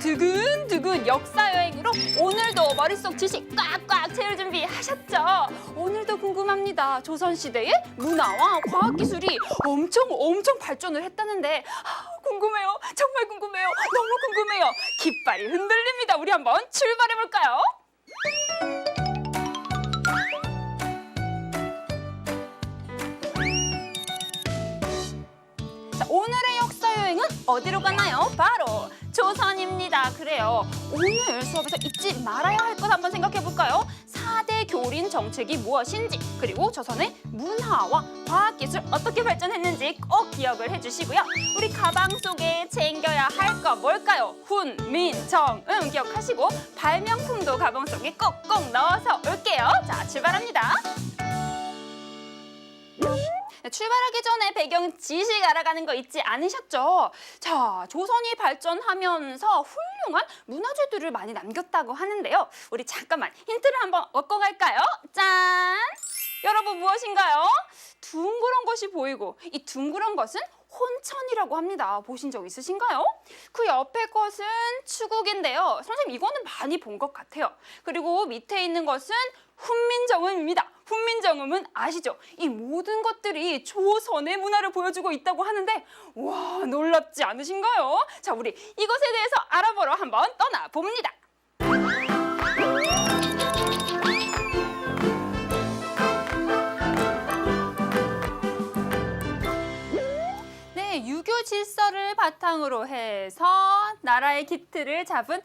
두근두근 역사 여행으로 오늘도 머릿속 지식 꽉꽉 채울 준비 하셨죠? 오늘도 궁금합니다. 조선시대의 문화와 과학기술이 엄청 엄청 발전을 했다는데 아, 궁금해요. 정말 궁금해요. 너무 궁금해요. 깃발이 흔들립니다. 우리 한번 출발해 볼까요? 자, 오늘의 역사 여행은 어디로 가나요? 바로 조선입니다. 그래요. 오늘 수업에서 잊지 말아야 할 것 한번 생각해 볼까요? 4대 교린 정책이 무엇인지 그리고 조선의 문화와 과학기술 어떻게 발전했는지 꼭 기억을 해주시고요. 우리 가방 속에 챙겨야 할 거 뭘까요? 훈, 민, 정, 음 기억하시고 발명품도 가방 속에 꼭꼭 넣어서 올게요. 자, 출발합니다. 네, 출발하기 전에 배경 지식 알아가는 거 잊지 않으셨죠? 자, 조선이 발전하면서 훌륭한 문화재들을 많이 남겼다고 하는데요. 우리 잠깐만 힌트를 한번 얻고 갈까요? 짠! 여러분 무엇인가요? 둥그런 것이 보이고 이 둥그런 것은 혼천이라고 합니다. 보신 적 있으신가요? 그 옆에 것은 추국인데요. 선생님 이거는 많이 본 것 같아요. 그리고 밑에 있는 것은 훈민정음입니다. 훈민정음은 아시죠? 이 모든 것들이 조선의 문화를 보여주고 있다고 하는데 와 놀랍지 않으신가요? 자 우리 이것에 대해서 알아보러 한번 떠나 봅니다. 네, 유교 질서를 바탕으로 해서 나라의 기틀을 잡은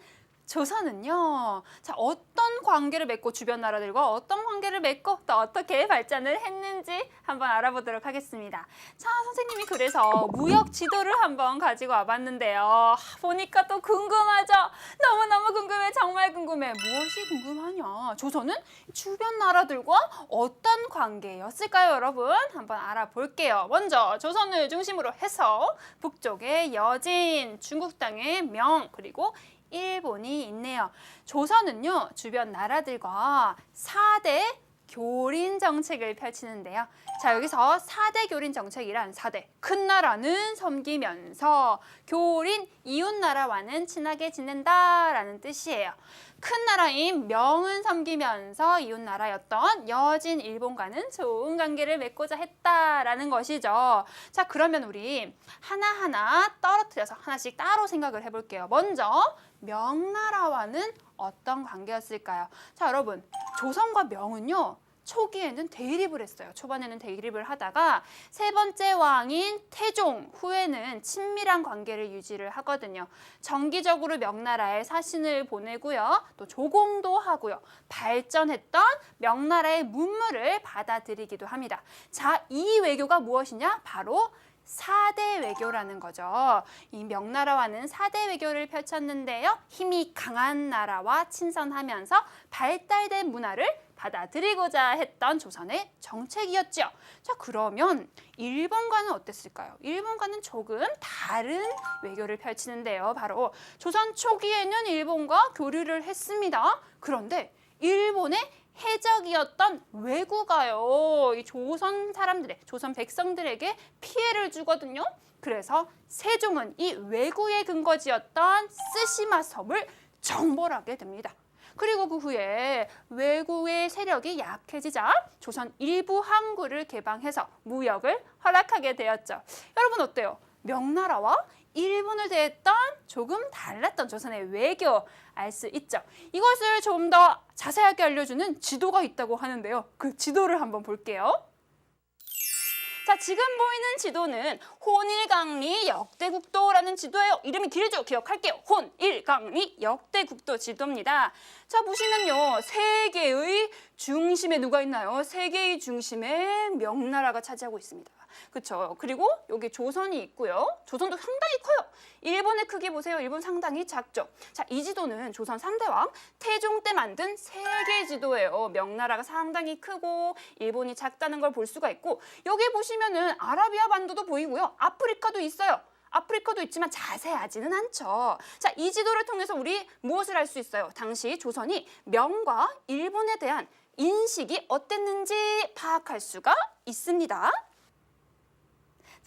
조선은요. 자, 어떤 관계를 맺고 주변 나라들과 어떤 관계를 맺고 또 어떻게 발전을 했는지 한번 알아보도록 하겠습니다. 자, 선생님이 그래서 무역 지도를 한번 가지고 와봤는데요. 하, 보니까 또 궁금하죠? 너무너무 궁금해. 정말 궁금해. 무엇이 궁금하냐? 조선은 주변 나라들과 어떤 관계였을까요, 여러분? 한번 알아볼게요. 먼저 조선을 중심으로 해서 북쪽의 여진, 중국 땅의 명, 그리고 일본이 있네요. 조선은요, 주변 나라들과 4대 교린 정책을 펼치는데요. 자, 여기서 4대 교린 정책이란 4대. 큰 나라는 섬기면서 교린 이웃 나라와는 친하게 지낸다라는 뜻이에요. 큰 나라인 명은 섬기면서 이웃 나라였던 여진 일본과는 좋은 관계를 맺고자 했다라는 것이죠. 자, 그러면 우리 하나하나 떨어뜨려서 하나씩 따로 생각을 해 볼게요. 먼저 명나라와는 어떤 관계였을까요? 자, 여러분, 조선과 명은요. 초기에는 대립을 했어요. 초반에는 대립을 하다가 세 번째 왕인 태종 후에는 친밀한 관계를 유지를 하거든요. 정기적으로 명나라에 사신을 보내고요. 또 조공도 하고요. 발전했던 명나라의 문물을 받아들이기도 합니다. 자, 이 외교가 무엇이냐? 바로 사대 외교라는 거죠. 이 명나라와는 사대 외교를 펼쳤는데요. 힘이 강한 나라와 친선하면서 발달된 문화를 받아들이고자 했던 조선의 정책이었죠. 자, 그러면 일본과는 어땠을까요? 일본과는 조금 다른 외교를 펼치는데요. 바로 조선 초기에는 일본과 교류를 했습니다. 그런데 일본의 해적이었던 왜구가요. 이 조선 사람들의 조선 백성들에게 피해를 주거든요. 그래서 세종은 이 왜구의 근거지였던 쓰시마 섬을 정벌하게 됩니다. 그리고 그 후에 왜구의 세력이 약해지자 조선 일부 항구를 개방해서 무역을 허락하게 되었죠. 여러분 어때요? 명나라와 일본을 대했던 조금 달랐던 조선의 외교 알 수 있죠. 이것을 좀 더 자세하게 알려주는 지도가 있다고 하는데요. 그 지도를 한번 볼게요. 자, 지금 보이는 지도는 혼일강리 역대국도라는 지도예요. 이름이 길죠? 기억할게요. 혼일강리 역대국도 지도입니다. 자, 보시면요. 세계의 중심에 누가 있나요? 세계의 중심에 명나라가 차지하고 있습니다. 그렇죠. 그리고 여기 조선이 있고요. 조선도 상당히 커요. 일본의 크기 보세요. 일본 상당히 작죠. 자, 이 지도는 조선 3대 왕 태종 때 만든 세계 지도예요. 명나라가 상당히 크고 일본이 작다는 걸 볼 수가 있고 여기 보시면은 아라비아 반도도 보이고요. 아프리카도 있어요. 아프리카도 있지만 자세하지는 않죠. 자, 이 지도를 통해서 우리 무엇을 알 수 있어요? 당시 조선이 명과 일본에 대한 인식이 어땠는지 파악할 수가 있습니다.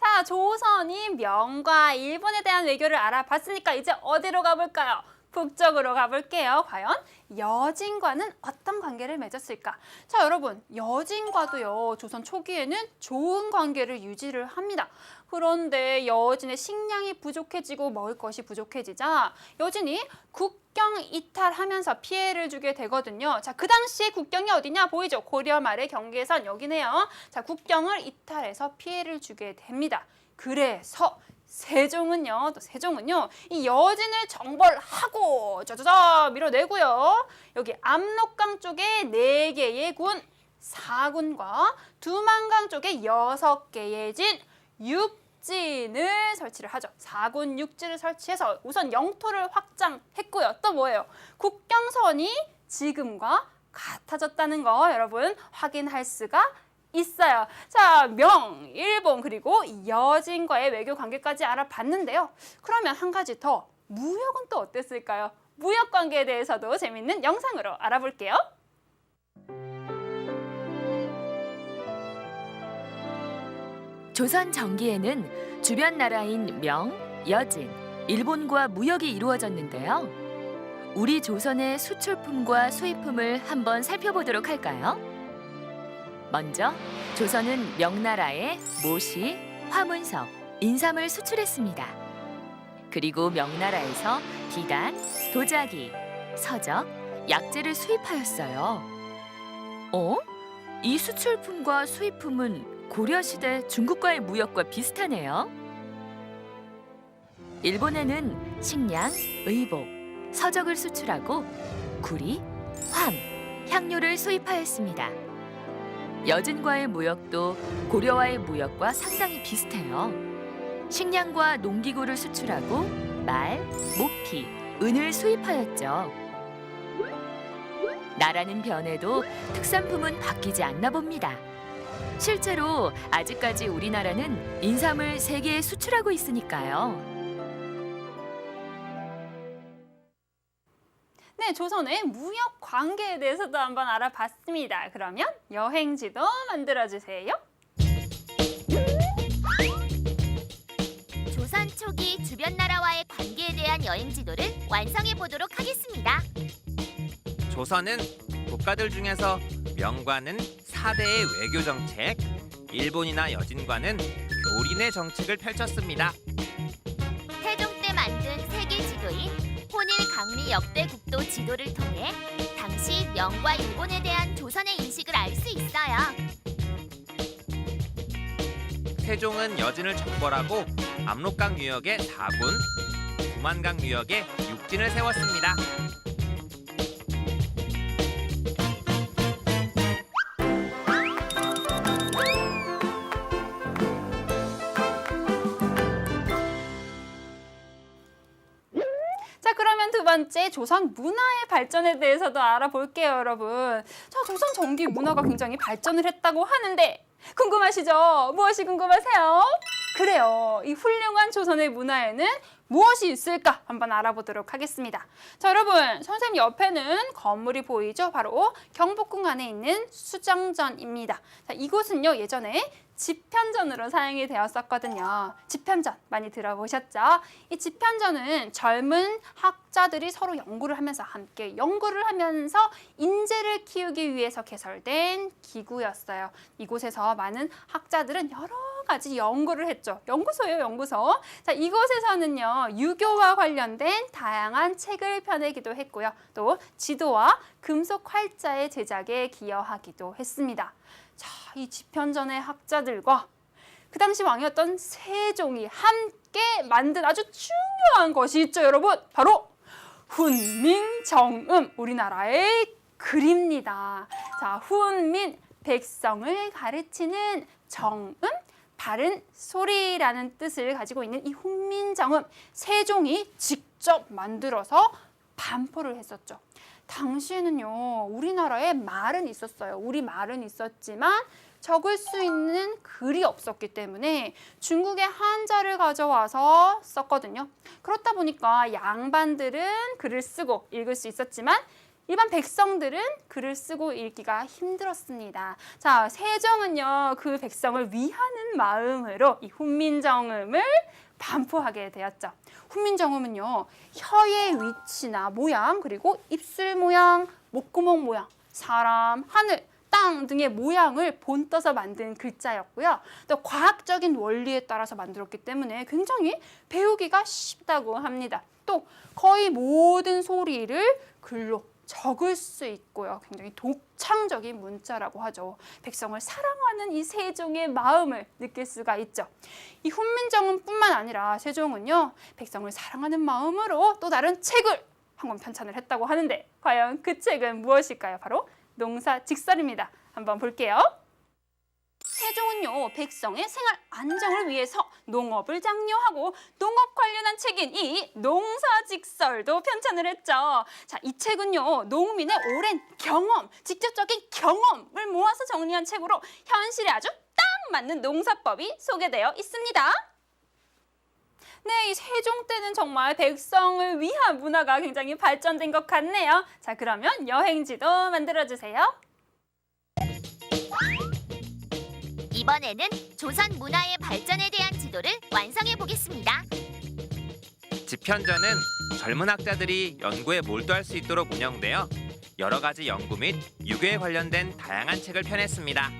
자, 조선이 명과 일본에 대한 외교를 알아봤으니까 이제 어디로 가볼까요? 북쪽으로 가볼게요. 과연 여진과는 어떤 관계를 맺었을까? 자, 여러분, 여진과도요, 조선 초기에는 좋은 관계를 유지를 합니다. 그런데 여진의 식량이 부족해지고 먹을 것이 부족해지자 여진이 국경 이탈하면서 피해를 주게 되거든요. 자, 그 당시에 국경이 어디냐 보이죠? 고려 말의 경계선 여기네요. 자, 국경을 이탈해서 피해를 주게 됩니다. 그래서 세종은요, 또 세종은요, 이 여진을 정벌하고 저저저 밀어내고요. 여기 압록강 쪽에 네 개의 군, 사군과 두만강 쪽에 여섯 개의 진, 육진을 설치를 하죠. 사군 육진을 설치해서 우선 영토를 확장했고요. 또 뭐예요? 국경선이 지금과 같아졌다는 거 여러분 확인할 수가 있어요. 자, 명, 일본 그리고 여진과의 외교 관계까지 알아봤는데요. 그러면 한 가지 더 무역은 또 어땠을까요? 무역 관계에 대해서도 재밌는 영상으로 알아볼게요. 조선 전기에는 주변 나라인 명, 여진, 일본과 무역이 이루어졌는데요. 우리 조선의 수출품과 수입품을 한번 살펴보도록 할까요? 먼저 조선은 명나라에 모시, 화문석, 인삼을 수출했습니다. 그리고 명나라에서 비단, 도자기, 서적, 약재를 수입하였어요. 어? 이 수출품과 수입품은 고려시대 중국과의 무역과 비슷하네요. 일본에는 식량, 의복, 서적을 수출하고 구리, 황, 향료를 수입하였습니다. 여진과의 무역도 고려와의 무역과 상당히 비슷해요. 식량과 농기구를 수출하고 말, 모피, 은을 수입하였죠. 나라는 변해도 특산품은 바뀌지 않나 봅니다. 실제로 아직까지 우리나라는 인삼을 세계에 수출하고 있으니까요. 네, 조선의 무역 관계에 대해서도 한번 알아봤습니다. 그러면 여행지도 만들어 주세요. 조선 초기 주변 나라와의 관계에 대한 여행 지도를 완성해 보도록 하겠습니다. 조선은 국가들 중에서 명과는 사대의 외교 정책, 일본이나 여진과는 교린의 정책을 펼쳤습니다. 강리 역대 국도 지도를 통해 당시 명과 일본에 대한 조선의 인식을 알 수 있어요. 세종은 여진을 정벌하고 압록강 유역에 사군, 두만강 유역에 육진을 세웠습니다. 그러면 두 번째 조선 문화의 발전에 대해서도 알아볼게요, 여러분. 자, 조선 전기 문화가 굉장히 발전을 했다고 하는데 궁금하시죠? 무엇이 궁금하세요? 그래요. 이 훌륭한 조선의 문화에는 무엇이 있을까 한번 알아보도록 하겠습니다. 자, 여러분, 선생님 옆에는 건물이 보이죠? 바로 경복궁 안에 있는 수정전입니다. 자, 이곳은요, 예전에 집현전으로 사용이 되었었거든요. 집현전 많이 들어보셨죠? 이 집현전은 젊은 학자들이 서로 연구를 하면서 함께 연구를 하면서 인재를 키우기 위해서 개설된 기구였어요. 이곳에서 많은 학자들은 여러 가지 연구를 했죠. 연구소예요, 연구소. 자, 이곳에서는요, 유교와 관련된 다양한 책을 펴내기도 했고요. 또 지도와 금속 활자의 제작에 기여하기도 했습니다. 자, 이 집현전의 학자들과 그 당시 왕이었던 세종이 함께 만든 아주 중요한 것이 있죠, 여러분. 바로 훈민정음, 우리나라의 글입니다. 자, 훈민, 백성을 가르치는 정음, 바른 소리라는 뜻을 가지고 있는 이 훈민정음, 세종이 직접 만들어서 반포를 했었죠. 당시에는요, 우리나라에 말은 있었어요. 우리 말은 있었지만 적을 수 있는 글이 없었기 때문에 중국의 한자를 가져와서 썼거든요. 그렇다 보니까 양반들은 글을 쓰고 읽을 수 있었지만 일반 백성들은 글을 쓰고 읽기가 힘들었습니다. 자, 세종은요, 그 백성을 위하는 마음으로 이 훈민정음을 반포하게 되었죠. 훈민정음은요, 혀의 위치나 모양, 그리고 입술 모양, 목구멍 모양, 사람, 하늘, 땅 등의 모양을 본떠서 만든 글자였고요. 또 과학적인 원리에 따라서 만들었기 때문에 굉장히 배우기가 쉽다고 합니다. 또 거의 모든 소리를 글로 적을 수 있고요. 굉장히 독창적인 문자라고 하죠. 백성을 사랑하는 이 세종의 마음을 느낄 수가 있죠. 이 훈민정음뿐만 아니라 세종은요. 백성을 사랑하는 마음으로 또 다른 책을 한 권 편찬을 했다고 하는데 과연 그 책은 무엇일까요? 바로 농사 직설입니다. 한번 볼게요. 세종은요 백성의 생활 안정을 위해서 농업을 장려하고 농업 관련한 책인 이 농사직설도 편찬을 했죠. 자, 이 책은요 농민의 오랜 경험, 직접적인 경험을 모아서 정리한 책으로 현실에 아주 딱 맞는 농사법이 소개되어 있습니다. 네, 이 세종 때는 정말 백성을 위한 문화가 굉장히 발전된 것 같네요. 자, 그러면 여행지도 만들어 주세요. 이번에는 조선 문화의 발전에 대한 지도를 완성해 보겠습니다. 집현전은 젊은 학자들이 연구에 몰두할 수 있도록 운영되어 여러 가지 연구 및 유교에 관련된 다양한 책을 펴냈습니다.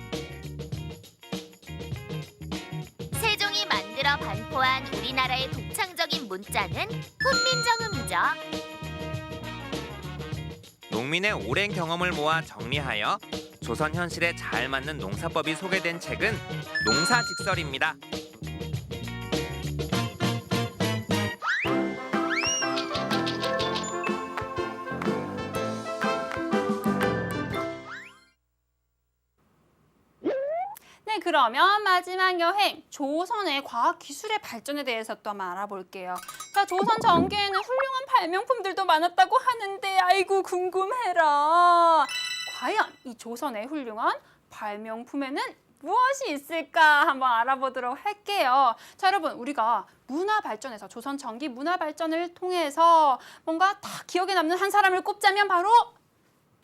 세종이 만들어 반포한 우리나라의 독창적인 문자는 훈민정음이죠. 농민의 오랜 경험을 모아 정리하여 조선 현실에 잘 맞는 농사법이 소개된 책은 농사직설입니다. 네, 그러면 마지막 여행 조선의 과학 기술의 발전에 대해서 또 한번 알아볼게요. 자, 조선 전기에는 훌륭한 발명품들도 많았다고 하는데 아이고 궁금해라. 과연 이 조선의 훌륭한 발명품에는 무엇이 있을까 한번 알아보도록 할게요. 자, 여러분 우리가 문화 발전에서 조선 전기 문화 발전을 통해서 뭔가 다 기억에 남는 한 사람을 꼽자면 바로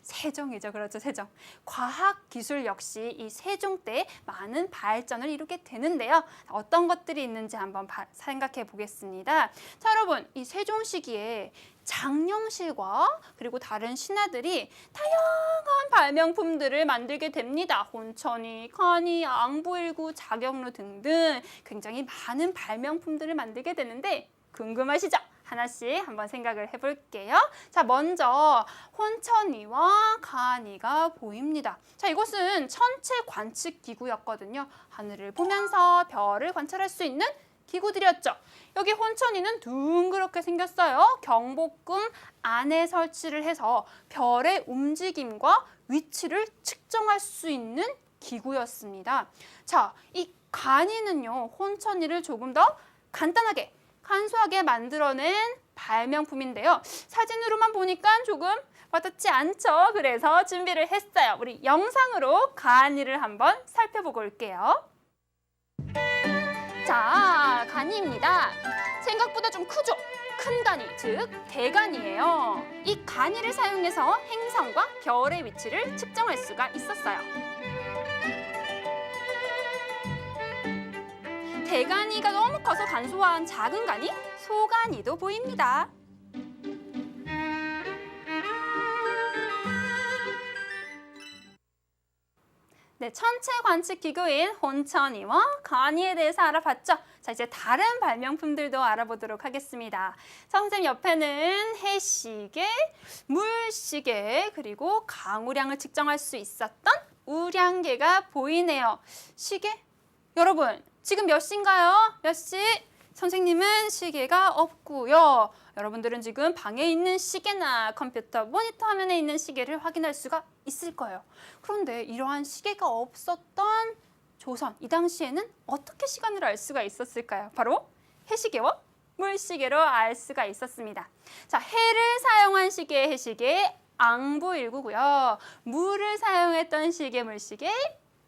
세종이죠. 그렇죠. 세종. 과학 기술 역시 이 세종 때 많은 발전을 이루게 되는데요. 어떤 것들이 있는지 한번 바- 생각해 보겠습니다. 자, 여러분, 이 세종 시기에 장령실과 그리고 다른 신하들이 다양한 발명품들을 만들게 됩니다. 혼천이, 간이, 앙부일구, 자경루 등등 굉장히 많은 발명품들을 만들게 되는데 궁금하시죠? 하나씩 한번 생각을 해볼게요. 자, 먼저 혼천이와 간이가 보입니다. 자, 이곳은 천체 관측 기구였거든요. 하늘을 보면서 별을 관찰할 수 있는 기구들이었죠. 여기 혼천이는 둥그렇게 생겼어요. 경복궁 안에 설치를 해서 별의 움직임과 위치를 측정할 수 있는 기구였습니다. 자, 이 간이는요, 혼천이를 조금 더 간단하게 간소하게 만들어낸 발명품인데요. 사진으로만 보니까 조금 와닿지 않죠? 그래서 준비를 했어요. 우리 영상으로 간이를 한번 살펴보고 올게요. 자, 간이입니다. 생각보다 좀 크죠? 큰 간이, 즉 대간이에요. 이 간이를 사용해서 행성과 별의 위치를 측정할 수가 있었어요. 대간이가 너무 커서 간소한 작은 간이 소간이도 보입니다. 네, 천체 관측 기구인 혼천이와 간이에 대해서 알아봤죠. 자, 이제 다른 발명품들도 알아보도록 하겠습니다. 자, 선생님 옆에는 해시계, 물시계, 그리고 강우량을 측정할 수 있었던 우량계가 보이네요. 시계? 여러분, 지금 몇 시인가요? 몇 시? 선생님은 시계가 없고요. 여러분들은 지금 방에 있는 시계나 컴퓨터 모니터 화면에 있는 시계를 확인할 수가 있을 거예요. 그런데 이러한 시계가 없었던 조선 이 당시에는 어떻게 시간을 알 수가 있었을까요? 바로 해시계와 물시계로 알 수가 있었습니다. 자, 해를 사용한 시계 해시계 앙부 일구고요. 물을 사용했던 시계 물시계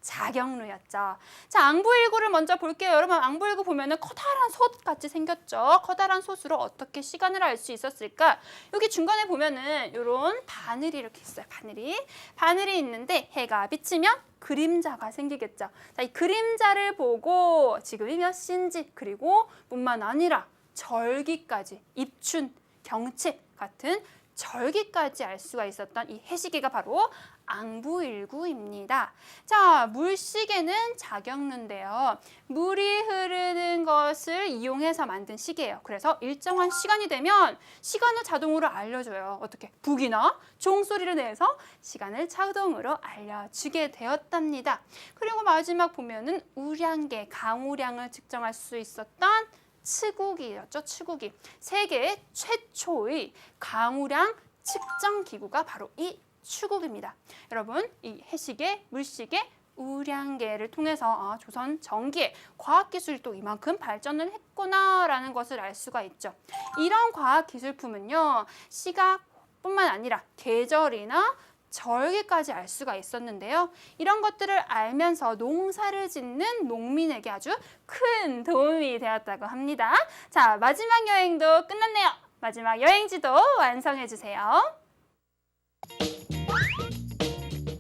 자경루였죠. 자, 앙부일구를 먼저 볼게요. 여러분, 앙부일구 보면은 커다란 솥 같이 생겼죠. 커다란 솥으로 어떻게 시간을 알 수 있었을까? 여기 중간에 보면은 이런 바늘이 이렇게 있어요. 바늘이. 바늘이 있는데 해가 비치면 그림자가 생기겠죠. 자, 이 그림자를 보고 지금이 몇 시인지 그리고 뿐만 아니라 절기까지 입춘, 경채 같은 절기까지 알 수가 있었던 이 해시계가 바로 앙부일구입니다. 자, 물시계는 자경루인데요. 물이 흐르는 것을 이용해서 만든 시계예요. 그래서 일정한 시간이 되면 시간을 자동으로 알려줘요. 어떻게? 북이나 종소리를 내서 시간을 자동으로 알려주게 되었답니다. 그리고 마지막 보면은 우량계, 강우량을 측정할 수 있었던 치국이었죠. 치국이 세계 최초의 강우량 측정 기구가 바로 이 추국입니다. 여러분, 이 해시계, 물시계, 우량계를 통해서 아, 조선 전기에 과학 기술이 또 이만큼 발전을 했구나라는 것을 알 수가 있죠. 이런 과학 기술품은요, 시각 뿐만 아니라 계절이나 절기까지 알 수가 있었는데요. 이런 것들을 알면서 농사를 짓는 농민에게 아주 큰 도움이 되었다고 합니다. 자, 마지막 여행도 끝났네요. 마지막 여행지도 완성해 주세요.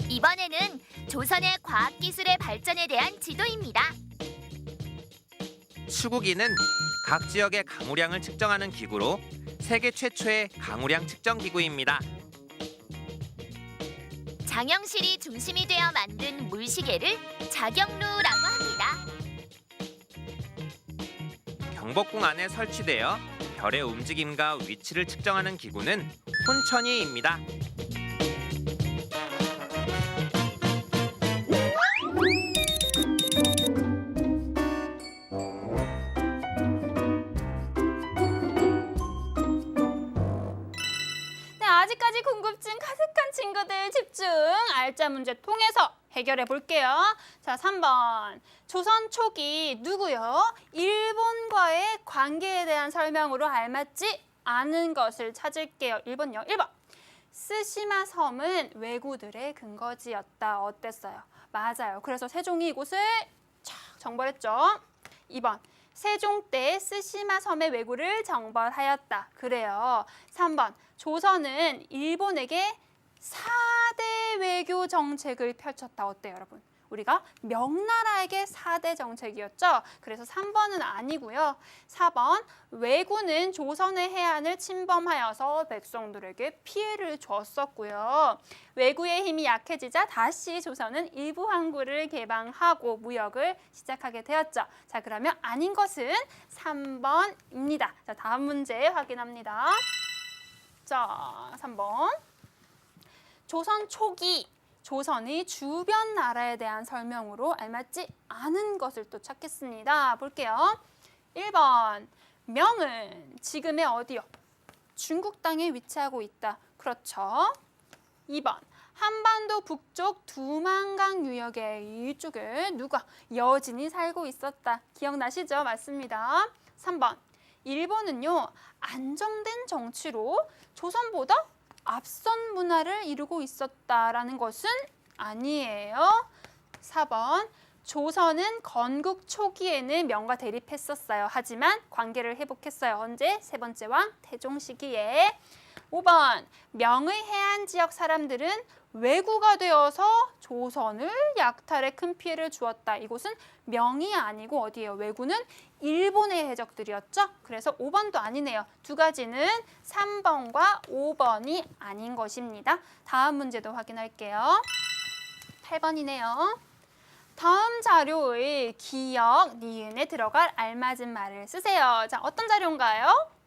이번에는 조선의 과학기술의 발전에 대한 지도입니다. 수국이는 각 지역의 강우량을 측정하는 기구로 세계 최초의 강우량 측정 기구입니다. 장영실이 중심이 되어 만든 물시계를 자경루라고 합니다. 경복궁 안에 설치되어 별의 움직임과 위치를 측정하는 기구는 혼천이입니다. 친구들 집중. 알짜 문제 통해서 해결해 볼게요. 자, 3번. 조선 초기 누구요? 일본과의 관계에 대한 설명으로 알맞지 않은 것을 찾을게요. 1번요. 1번. 스시마 섬은 왜구들의 근거지였다. 어땠어요? 맞아요. 그래서 세종이 이곳을 착 정벌했죠. 2번. 세종 때 스시마 섬의 왜구를 정벌하였다. 그래요. 3번. 조선은 일본에게 4대 외교 정책을 펼쳤다. 어때요, 여러분? 우리가 명나라에게 4대 정책이었죠. 그래서 3번은 아니고요. 4번 왜구는 조선의 해안을 침범하여서 백성들에게 피해를 줬었고요. 왜구의 힘이 약해지자 다시 조선은 일부 항구를 개방하고 무역을 시작하게 되었죠. 자, 그러면 아닌 것은 3번입니다. 자, 다음 문제 확인합니다. 자, 3번. 조선 초기 조선의 주변 나라에 대한 설명으로 알맞지 않은 것을 또 찾겠습니다. 볼게요. 1번. 명은 지금의 어디요? 중국 땅에 위치하고 있다. 그렇죠. 2번. 한반도 북쪽 두만강 유역의 이쪽에 누가 여진이 살고 있었다. 기억나시죠? 맞습니다. 3번. 일본은요. 안정된 정치로 조선보다 앞선 문화를 이루고 있었다라는 것은 아니에요. 4번. 조선은 건국 초기에는 명과 대립했었어요. 하지만 관계를 회복했어요. 언제? 세 번째 왕 태종 시기에. 5번. 명의 해안 지역 사람들은 왜구가 되어서 조선을 약탈에 큰 피해를 주었다. 이곳은 명이 아니고 어디예요? 왜구는 일본의 해적들이었죠. 그래서 5번도 아니네요. 두 가지는 3번과 5번이 아닌 것입니다. 다음 문제도 확인할게요. 8번이네요. 다음 자료의 기역, 니은에 들어갈 알맞은 말을 쓰세요. 자, 어떤 자료인가요?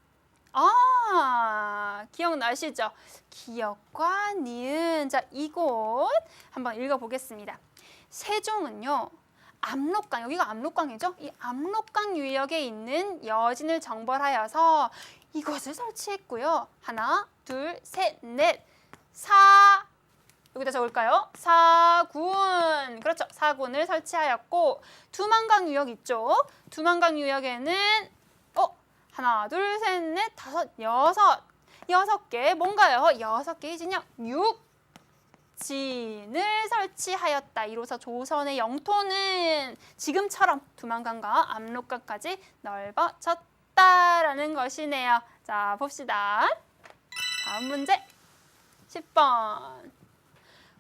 아, 기억나시죠? 기역과 니은. 자, 이곳 한번 읽어보겠습니다. 세종은요, 압록강, 여기가 압록강이죠? 이 압록강 유역에 있는 여진을 정벌하여서 이것을 설치했고요. 하나, 둘, 셋, 넷, 사, 여기다 적을까요? 사군. 그렇죠. 사군을 설치하였고 두만강 유역 있죠. 두만강 유역에는 어 하나, 둘, 셋, 넷, 다섯, 여섯, 여섯 개 뭔가요? 여섯 개의 진영 육. 진을 설치하였다. 이로써 조선의 영토는 지금처럼 두만강과 압록강까지 넓어졌다라는 것이네요. 자, 봅시다. 다음 문제. 10번.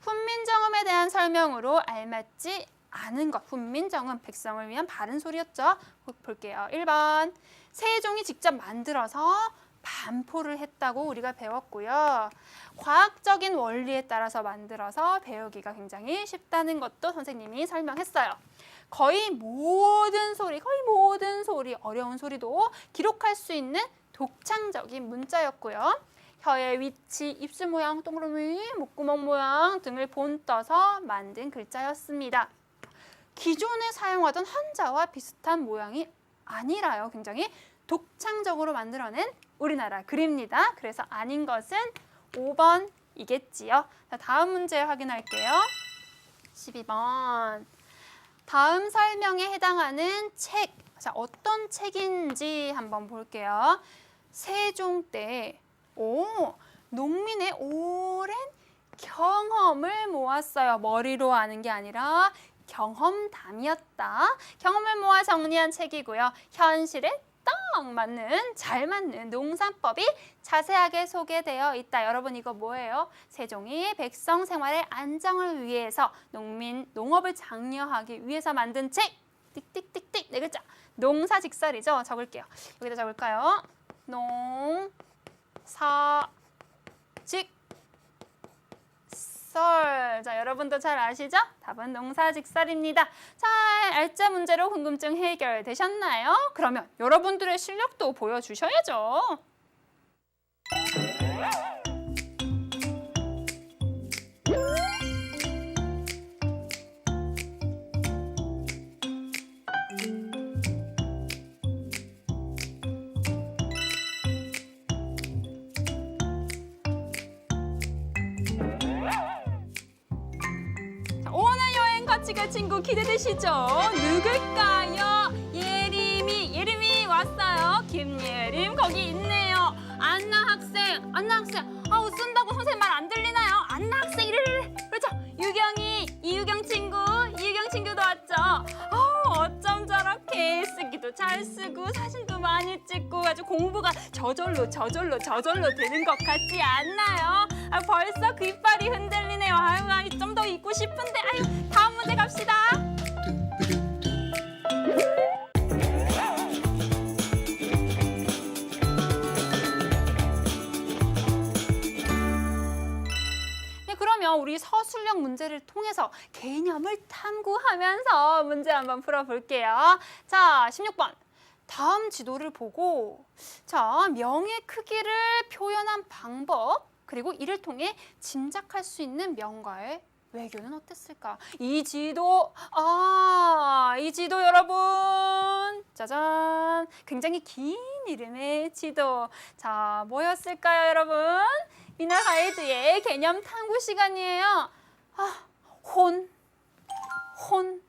훈민정음에 대한 설명으로 알맞지 않은 것. 훈민정음 백성을 위한 바른 소리였죠. 볼게요. 1번. 세종이 직접 만들어서 반포를 했다고 우리가 배웠고요. 과학적인 원리에 따라서 만들어서 배우기가 굉장히 쉽다는 것도 선생님이 설명했어요. 거의 모든 소리, 거의 모든 소리, 어려운 소리도 기록할 수 있는 독창적인 문자였고요. 혀의 위치, 입술 모양, 동그라미, 목구멍 모양 등을 본떠서 만든 글자였습니다. 기존에 사용하던 한자와 비슷한 모양이 아니라요. 굉장히 독창적으로 만들어낸 우리나라 글입니다. 그래서 아닌 것은 5번이겠지요. 자, 다음 문제 확인할게요. 12번. 다음 설명에 해당하는 책. 자, 어떤 책인지 한번 볼게요. 세종 때 오, 농민의 오랜 경험을 모았어요. 머리로 아는 게 아니라 경험담이었다. 경험을 모아 정리한 책이고요. 현실에 딱 맞는 잘 맞는 농산법이 자세하게 소개되어 있다. 여러분 이거 뭐예요? 세종이 백성 생활의 안정을 위해서 농민 농업을 장려하기 위해서 만든 책. 띡띡띡띡 네 글자. 농사 직설이죠. 적을게요. 여기다 적을까요? 농사 직 설. 자, 여러분도 잘 아시죠? 답은 농사 직설입니다. 자, 알짜 문제로 궁금증 해결되셨나요? 그러면 여러분들의 실력도 보여주셔야죠. 같이 갈 친구 기대되시죠? 누굴까요? 예림이, 예림이 왔어요. 김예림 거기 있네요. 안나 학생, 안나 학생. 아우 쓴다고 선생님 말 안 들리나요? 쓰고 사진도 많이 찍고 아주 공부가 저절로 저절로 저절로 되는 것 같지 않나요? 아, 벌써 그 이빨이 흔들리네요. 아유, 아유 좀더 있고 싶은데 아유 다음 문제 갑시다. 네, 그러면 우리 서술형 문제를 통해서 개념을 탐구하면서 문제 한번 풀어볼게요. 자, 16번. 다음 지도를 보고 자, 명의 크기를 표현한 방법 그리고 이를 통해 짐작할 수 있는 명과의 외교는 어땠을까? 이 지도, 아, 이 지도 여러분, 짜잔, 굉장히 긴 이름의 지도. 자, 뭐였을까요, 여러분? 미나 가이드의 개념 탐구 시간이에요. 아, 혼, 혼,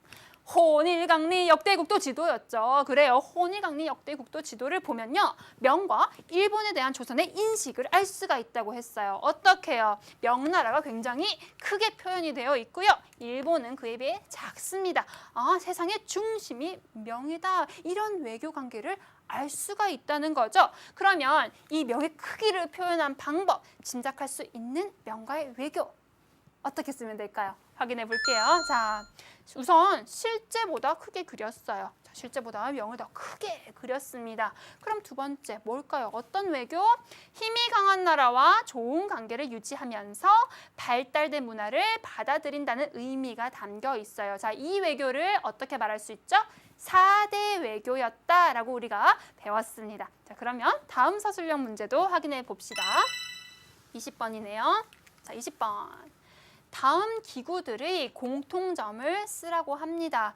혼일강리 역대국도 지도였죠. 그래요. 혼일강리 역대국도 지도를 보면요. 명과 일본에 대한 조선의 인식을 알 수가 있다고 했어요. 어떻게요? 명나라가 굉장히 크게 표현이 되어 있고요. 일본은 그에 비해 작습니다. 아, 세상의 중심이 명이다. 이런 외교 관계를 알 수가 있다는 거죠. 그러면 이 명의 크기를 표현한 방법, 짐작할 수 있는 명과의 외교 어떻게 쓰면 될까요? 확인해 볼게요. 자, 우선 실제보다 크게 그렸어요. 자, 실제보다 명을 더 크게 그렸습니다. 그럼 두 번째 뭘까요? 어떤 외교? 힘이 강한 나라와 좋은 관계를 유지하면서 발달된 문화를 받아들인다는 의미가 담겨 있어요. 자, 이 외교를 어떻게 말할 수 있죠? 사대 외교였다라고 우리가 배웠습니다. 자, 그러면 다음 서술형 문제도 확인해 봅시다. 20번이네요. 자, 20번. 다음 기구들의 공통점을 쓰라고 합니다.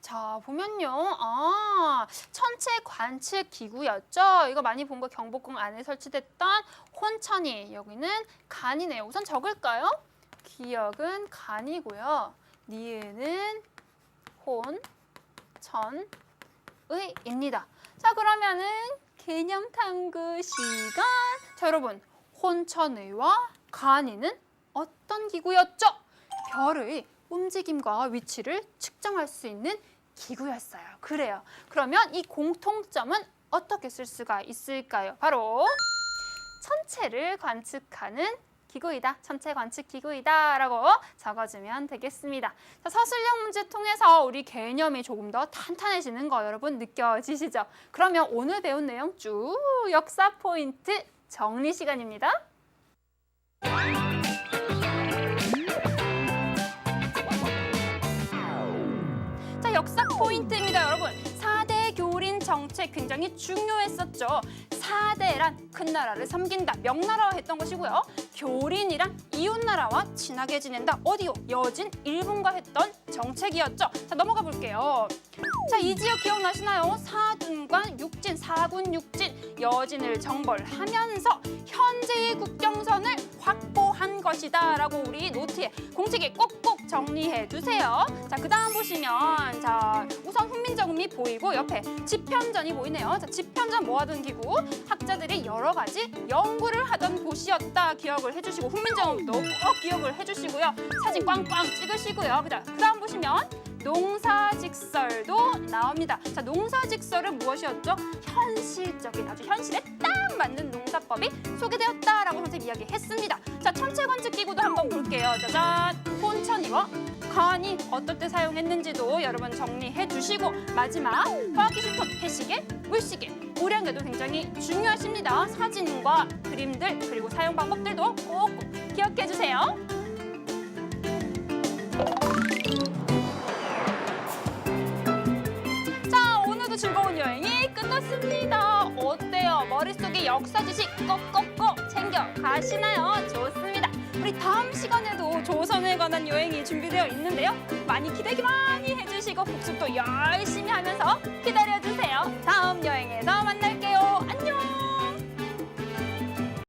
자, 보면요. 아, 천체 관측 기구였죠. 이거 많이 본 거 경복궁 안에 설치됐던 혼천이. 여기는 간이네요. 우선 적을까요? 기역은 간이고요. 니은은 혼, 천, 의 입니다. 자, 그러면은 개념 탐구 시간. 자, 여러분. 혼천의와 간이는 어떤 기구였죠? 별의 움직임과 위치를 측정할 수 있는 기구였어요. 그래요. 그러면 이 공통점은 어떻게 쓸 수가 있을까요? 바로 천체를 관측하는 기구이다. 천체 관측 기구이다라고 적어주면 되겠습니다. 자, 서술형 문제 통해서 우리 개념이 조금 더 탄탄해지는 거 여러분 느껴지시죠? 그러면 오늘 배운 내용 쭉 역사 포인트 정리 시간입니다. 포인트입니다, 여러분. 4대 교린 정책 굉장히 중요했었죠. 4대란 큰 나라를 섬긴다, 명나라와 했던 것이고요. 교린이란 이웃나라와 친하게 지낸다, 어디요? 여진, 일본과 했던 정책이었죠. 자, 넘어가 볼게요. 자, 이 지역 기억나시나요? 사둔과 육진, 사군 육진, 여진을 정벌하면서 현재의 국경선을 확보 한 것이다 라고 우리 노트에 공책에 꼭꼭 정리해 주세요. 자, 그 다음 보시면 자, 우선 훈민정음이 보이고 옆에 지편전이 보이네요. 자, 지편전 모아둔 기구 학자들이 여러 가지 연구를 하던 곳이었다 기억을 해주시고 훈민정음도 꼭 기억을 해주시고요. 사진 꽝꽝 찍으시고요. 그 다음 그다음 보시면 농사직설도 나옵니다. 자, 농사직설은 무엇이었죠? 현실적인 아주 현실에 딱 맞는 농사법이 소개되었다라고 선생님 이야기했습니다. 자, 천체관측 기구도 한번 볼게요. 짜잔, 혼천이와 관이 어떨 때 사용했는지도 여러분 정리해 주시고 마지막 화학기술품 해시계, 물시계, 우량계도 굉장히 중요하십니다. 사진과 그림들 그리고 사용 방법들도 꼭 기억해 주세요. 역사 지식 꼭꼭꼭 챙겨 가시나요? 좋습니다. 우리 다음 시간에도 조선에 관한 여행이 준비되어 있는데요. 많이 기대 많이 해주시고 복습도 열심히 하면서 기다려주세요. 다음 여행에서 만날